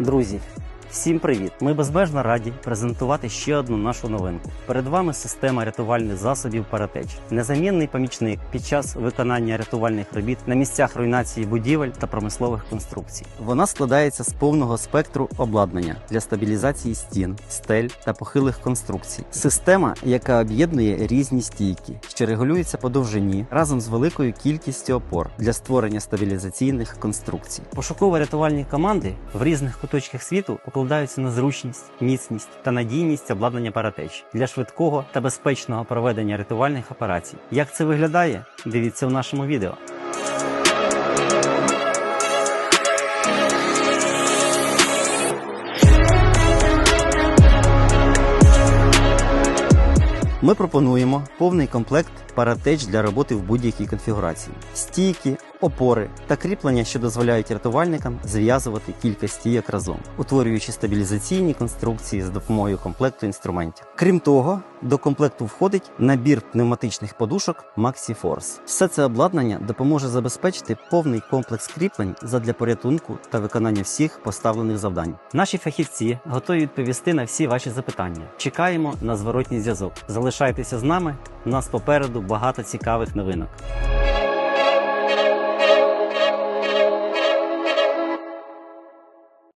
Друзі, всім привіт! Ми безмежно раді презентувати ще одну нашу новинку. Перед вами система рятувальних засобів Паратеч. Незамінний помічник під час виконання рятувальних робіт на місцях руйнації будівель та промислових конструкцій. Вона складається з повного спектру обладнання для стабілізації стін, стель та похилих конструкцій. Система, яка об'єднує різні стійки, що регулюються по довжині разом з великою кількістю опор для створення стабілізаційних конструкцій. Пошуково-рятувальні команди в різних куточках світу покладаються на зручність, міцність та надійність обладнання Паратеч для швидкого та безпечного проведення рятувальних операцій. Як це виглядає? Дивіться у нашому відео. Ми пропонуємо повний комплект паратеч для роботи в будь-якій конфігурації: стійки, опори та кріплення, що дозволяють рятувальникам зв'язувати кілька стійок разом, утворюючи стабілізаційні конструкції з допомогою комплекту інструментів. Крім того, до комплекту входить набір пневматичних подушок MaxiForce. Все це обладнання допоможе забезпечити повний комплекс кріплень задля порятунку та виконання всіх поставлених завдань. Наші фахівці готові відповісти на всі ваші запитання. Чекаємо на зворотній зв'язок. Залишайтеся з нами. У нас попереду багато цікавих новинок.